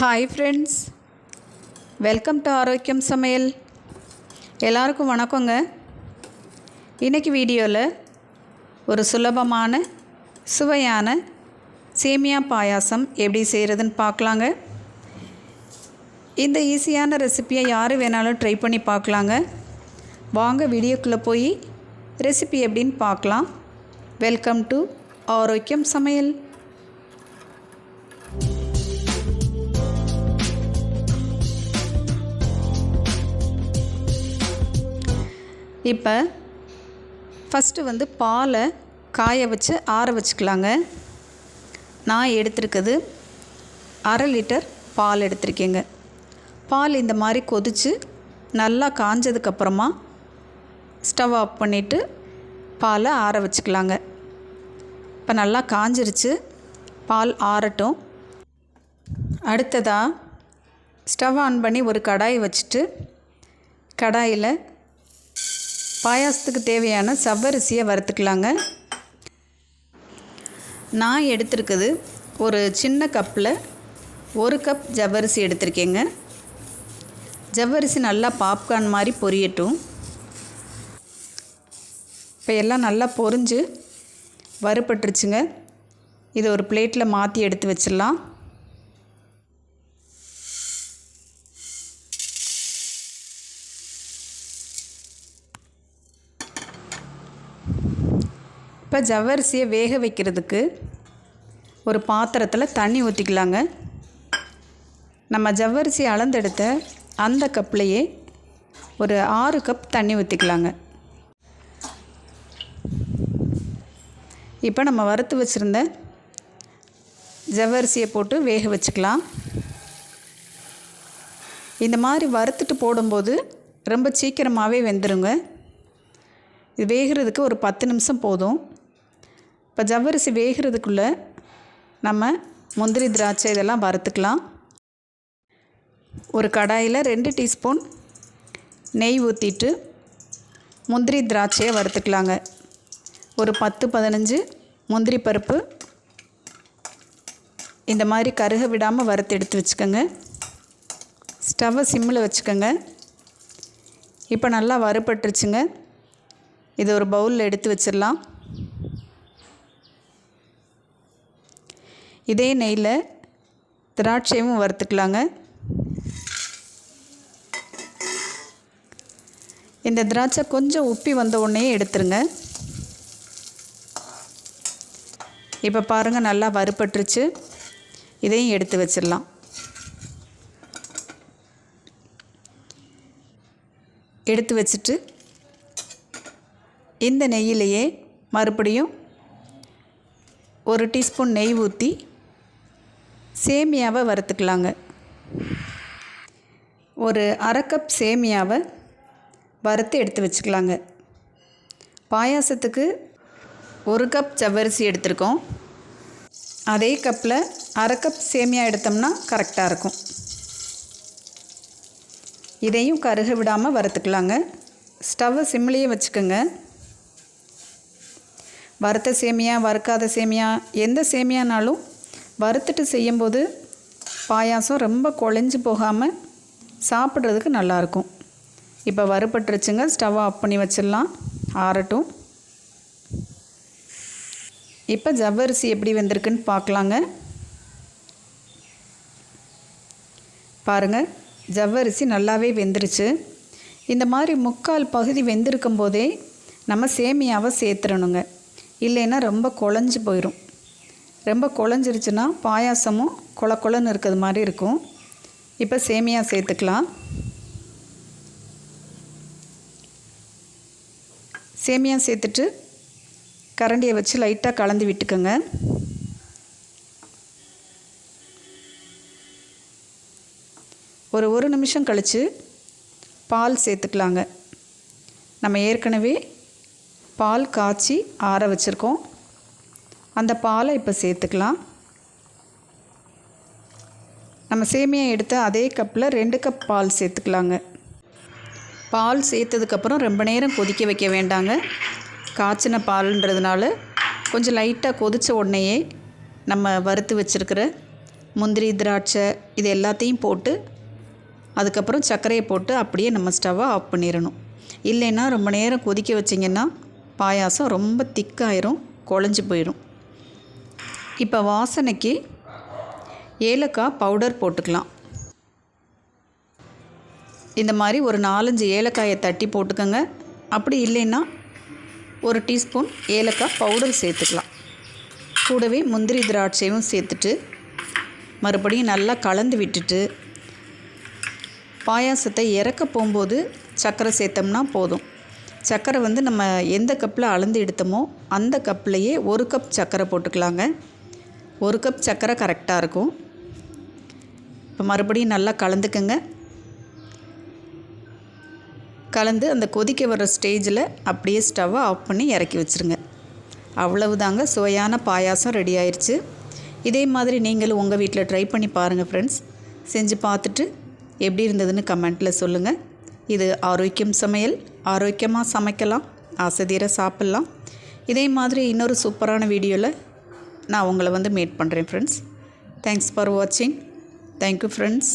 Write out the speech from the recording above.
Hi friends welcome to ஆரோக்கியம் சமையல் எல்லாருக்கும் வணக்கங்க. இன்றைக்கி வீடியோவில் ஒரு சுலபமான சுவையான சேமியா பாயாசம் எப்படி செய்கிறதுன்னு பார்க்கலாங்க. இந்த ஈஸியான ரெசிப்பியை யார் வேணாலும் ட்ரை பண்ணி பார்க்கலாங்க. வாங்க வீடியோக்குள்ளே போய் ரெசிபி எப்படின்னு பார்க்கலாம். வெல்கம் டு ஆரோக்கியம் சமையல் இப்போ ஃபஸ்ட்டு வந்து பாலை காய வச்சு ஆற வச்சுக்கலாங்க. நான் எடுத்திருக்குது அரை லிட்டர் பால் எடுத்திருக்கேங்க. பால் இந்த மாதிரி கொதித்து நல்லா காஞ்சதுக்கப்புறமா ஸ்டவ் ஆஃப் பண்ணிவிட்டு பாலை ஆற வச்சுக்கலாங்க. இப்போ நல்லா காஞ்சிருச்சு. பால் ஆறட்டும். அடுத்ததாக ஸ்டவ் ஆன் பண்ணி ஒரு கடாய் வச்சுட்டு கடாயில் பாயாசத்துக்கு தேவையான சவ்வரிசியை வறுத்துக்கலாங்க. நான் எடுத்திருக்குது ஒரு சின்ன கப்பில் ஒரு கப் ஜவ்வரிசி எடுத்திருக்கேங்க. ஜவ்வரிசி நல்லா பாப்கார்ன் மாதிரி பொரியட்டும். இப்போ எல்லாம் நல்லா பொரிஞ்சு வறுபட்டுருச்சுங்க. இதை ஒரு பிளேட்டில் மாற்றி எடுத்து வச்சிடலாம். இப்போ ஜவ்வரிசியை வேக வைக்கிறதுக்கு ஒரு பாத்திரத்தில் தண்ணி ஊற்றிக்கலாங்க நம்ம ஜவ்வரிசி அளந்தெடுத்த அந்த கப்லேயே ஒரு ஆறு கப் தண்ணி ஊற்றிக்கலாங்க இப்போ நம்ம வறுத்து வச்சுருந்த ஜவ்வரிசியை போட்டு வேக வச்சுக்கலாம். இந்த மாதிரி வறுத்துட்டு போடும்போது ரொம்ப சீக்கிரமாகவே வெந்துருங்க. இது வேகிறதுக்கு ஒரு பத்து நிமிஷம் போதும். இப்போ ஜவ்வரிசி வேகிறதுக்குள்ளே நம்ம முந்திரி திராட்சை இதெல்லாம் வறுத்துக்கலாம். ஒரு கடாயில் ரெண்டு டீஸ்பூன் நெய் ஊற்றிட்டு முந்திரி திராட்சையை வறுத்துக்கலாங்க. ஒரு பத்து பதினஞ்சு முந்திரி பருப்பு இந்த மாதிரி கருக விடாமல் வறுத்து எடுத்து வச்சுக்கோங்க. ஸ்டவ்வை சிம்மில் வச்சுக்கோங்க. இப்போ நல்லா வறுபட்டுருச்சுங்க. இதை ஒரு பவுலில் எடுத்து வச்சிடலாம். இதே நெய்யில் திராட்சையும் வறுத்துக்கலாங்க. இந்த திராட்சை கொஞ்சம் உப்பி வந்த உடனே எடுத்துருங்க. இப்போ பாருங்கள் நல்லா வறுபட்டுருச்சு. இதையும் எடுத்து வச்சிடலாம். எடுத்து வச்சுட்டு இந்த நெய்யிலேயே மறுபடியும் ஒரு டீஸ்பூன் நெய் ஊற்றி சேமியாவை வறுத்துக்கலாங்க. ஒரு அரை கப் சேமியாவை வறுத்து எடுத்து வச்சுக்கலாங்க. பாயாசத்துக்கு ஒரு கப் ஜவ்வரிசி எடுத்திருக்கோம். அதே கப்பில் அரை கப் சேமியா எடுத்தோம்னா கரெக்டாக இருக்கும். இதையும் கருக விடாமல் வறுத்துக்கலாங்க. ஸ்டவ்வை சிம்லேயே வச்சுக்கோங்க. வறுத்த சேமியா வறுக்காத சேமியா எந்த சேமியானாலும் வறுத்துட்டு செய்யும்போது பாயாசம் ரொம்ப குழஞ்சி போகாமல் சாப்பிட்றதுக்கு நல்லாயிருக்கும். இப்போ வறுபட்டுருச்சுங்க. ஸ்டவ் ஆஃப் பண்ணி வச்சிடலாம். ஆறட்டும். இப்போ ஜவ்வரிசி எப்படி வந்திருக்குன்னு பார்க்கலாங்க. பாருங்கள் ஜவ்வரிசி நல்லாவே வெந்துருச்சு. இந்த மாதிரி முக்கால் பகுதி வெந்திருக்கும் போதே நம்ம சேமியாவை சேர்த்துடணுங்க. இல்லைன்னா ரொம்ப குழஞ்சி போயிடும் ரொம்ப குழஞ்சிருச்சுன்னா பாயாசமும் கொல கொலன்னு இருக்கிறது மாதிரி இருக்கும். இப்போ சேமியா சேர்த்துக்கலாம். சேமியா சேர்த்துட்டு கரண்டியை வச்சு லைட்டாக கலந்து விட்டுக்கோங்க. ஒரு ஒரு நிமிஷம் கழித்து பால் சேர்த்துக்கலாங்க. நம்ம ஏற்கனவே பால் காய்ச்சி ஆற வச்சுருக்கோம். அந்த பாலை இப்போ சேர்த்துக்கலாம். நம்ம சேமியா எடுத்து அதே கப்பில் ரெண்டு கப் பால் சேர்த்துக்கலாங்க. பால் சேர்த்ததுக்கப்புறம் ரொம்ப நேரம் கொதிக்க வைக்க வேண்டாங்க. காய்ச்சின பால்ன்றதுனால கொஞ்சம் லைட்டாக கொதித்த உடனேயே நம்ம வறுத்து வச்சுருக்கிற முந்திரி திராட்சை இது எல்லாத்தையும் போட்டு அதுக்கப்புறம் சர்க்கரையை போட்டு அப்படியே நம்ம ஸ்டவ்வை ஆஃப் பண்ணிடணும். இல்லைன்னா ரொம்ப நேரம் கொதிக்க வச்சிங்கன்னா பாயாசம் ரொம்ப திக்காயிரும் குழஞ்சி போயிடும். இப்போ வாசனைக்கு ஏலக்காய் பவுடர் போட்டுக்கலாம். இந்த மாதிரி ஒரு நாலஞ்சு ஏலக்காயை தட்டி போட்டுக்கோங்க. அப்படி இல்லைன்னா ஒரு டீஸ்பூன் ஏலக்காய் பவுடர் சேர்த்துக்கலாம். கூடவே முந்திரி திராட்சையும் சேர்த்துட்டு மறுபடியும் நல்லா கலந்து விட்டுட்டு பாயாசத்தை இறக்க போகும்போது சர்க்கரை சேர்த்தோம்னா போதும். சர்க்கரை வந்து நம்ம எந்த கப்பில் அளந்து எடுத்தோமோ அந்த கப்லேயே ஒரு கப் சர்க்கரை போட்டுக்கலாங்க. ஒரு கப் சர்க்கரை கரெக்டாக இருக்கும். இப்போ மறுபடியும் நல்லா கலந்துக்கங்க. கலந்து அந்த கொதிக்க வர ஸ்டேஜில் அப்படியே ஸ்டவ்வை ஆஃப் பண்ணி இறக்கி வச்சுருங்க. அவ்வளவுதாங்க சுவையான பாயாசம் ரெடி ஆயிடுச்சு இதே மாதிரி நீங்களும் உங்கள் வீட்டில் ட்ரை பண்ணி பாருங்கள் ஃப்ரெண்ட்ஸ் செஞ்சு பார்த்துட்டு எப்படி இருந்ததுன்னு கமெண்ட்டில் சொல்லுங்கள் இது ஆரோக்கியம் சமையல் ஆரோக்கியமாக சமைக்கலாம் ஆசதியரை சாப்பிட்லாம். இதே மாதிரி இன்னொரு சூப்பரான வீடியோவில் நான் உங்களை வந்து மீட் பண்ணுறேன் ஃப்ரெண்ட்ஸ் தேங்க்ஸ் ஃபார் வாட்சிங் தேங்க்யூ ஃப்ரெண்ட்ஸ்